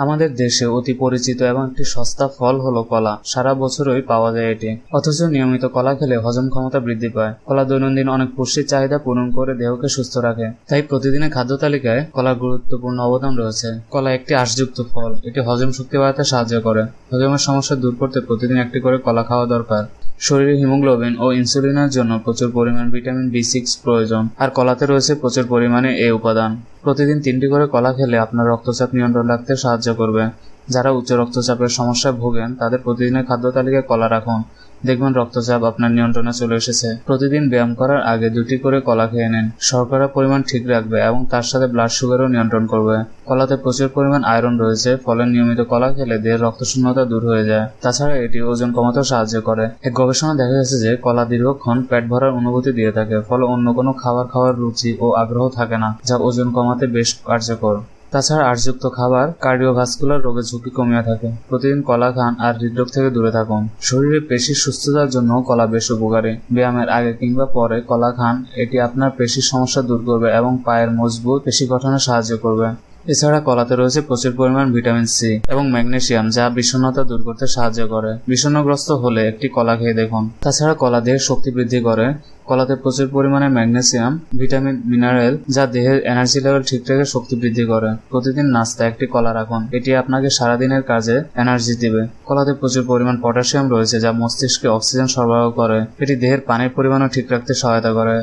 আমাদের দেশে অতি পরিচিত এবং একটি সস্তা ফল হলো কলা। সারা বছরই পাওয়া যায় এটি। অথচ নিয়মিত কলা খেলে হজম ক্ষমতা বৃদ্ধি পায়। কলা দৈনন্দিন অনেক পুষ্টির চাহিদা পূরণ করে দেহকে সুস্থ রাখে। তাই প্রতিদিনের খাদ্য তালিকায় কলার গুরুত্বপূর্ণ অবদান রয়েছে। কলা একটি আশযুক্ত ফল। এটি হজম শক্তি বাড়াতে সাহায্য করে। হজমের সমস্যা দূর করতে প্রতিদিন একটি করে কলা খাওয়া দরকার। শরীরে হিমোগ্লোবিন ও ইনসুলিনের জন্য প্রচুর পরিমাণ ভিটামিন বি সিক্স প্রয়োজন। আর কলাতে রয়েছে প্রচুর পরিমাণে এ উপাদান। প্রতিদিন তিনটি করে কলা খেলে আপনার রক্তচাপ নিয়ন্ত্রণ রাখতে সাহায্য করবে। যারা উচ্চ রক্তচাপের সমস্যায় ভোগেন, তাদের প্রতিদিনের খাদ্য তালিকায় কলা রাখুন। দেখবেন রক্তচাপ আপনার নিয়ন্ত্রণে চলে এসেছে। প্রতিদিন ব্যায়াম করার আগে দুটি করে কলা খেয়ে নিন। শর্করার পরিমাণ ঠিক রাখবে এবং তার সাথে ব্লাড সুগারও নিয়ন্ত্রণ করবে। কলাতে প্রচুর পরিমাণ আয়রন রয়েছে, ফলে নিয়মিত কলা খেলে দেহের রক্তশূন্যতা দূর হয়ে যায়। তাছাড়া এটি ওজন কমাতেও সাহায্য করে। এক গবেষণা দেখা গেছে যে, কলা দীর্ঘক্ষণ পেট ভরার অনুভূতি দিয়ে থাকে, ফলে অন্য কোনো খাবার খাওয়ার রুচি ও আগ্রহ থাকে না, যা ওজন কমাতে বেশ কার্যকর। তাছাড়া আশযুক্ত খাবার, কার্ডিওভাস্কুলার রোগের ঝুঁকি কমিয়ে থাকে। প্রতিদিন কলা খান আর হৃদরোগ থেকে দূরে থাকুন। শরীরে পেশির সুস্থতার জন্য কলা বেশ উপকারী। ব্যায়ামের আগে কিংবা পরে কলা খান এটি আপনার পেশির সমস্যা দূর করবে এবং পায়ের মজবুত পেশি গঠনে সাহায্য করবে। এছাড়া কলাতে রয়েছে প্রচুর পরিমাণ ভিটামিন সি এবং ম্যাগনেসিয়াম যা বিষণ্ণতা দূর করতে সাহায্য করে। বিষণ্ণগ্রস্ত হলে একটি কলা খেয়ে দেখুন। তাছাড়া কলা দেহের শক্তি বৃদ্ধি করে। কলাতে প্রচুর পরিমাণে ম্যাগনেসিয়াম ভিটামিন, মিনারেল, যা দেহের এনার্জি লেভেল ঠিক রেখে শক্তি বৃদ্ধি করে। প্রতিদিন নাস্তা একটি কলা রাখুন। এটি আপনাকে সারাদিনের কাজে এনার্জি দিবে। কলাতে প্রচুর পরিমাণ পটাশিয়াম রয়েছে, যা মস্তিষ্কে অক্সিজেন সরবরাহ করে। এটি দেহের পানির পরিমাণও ঠিক রাখতে সহায়তা করে।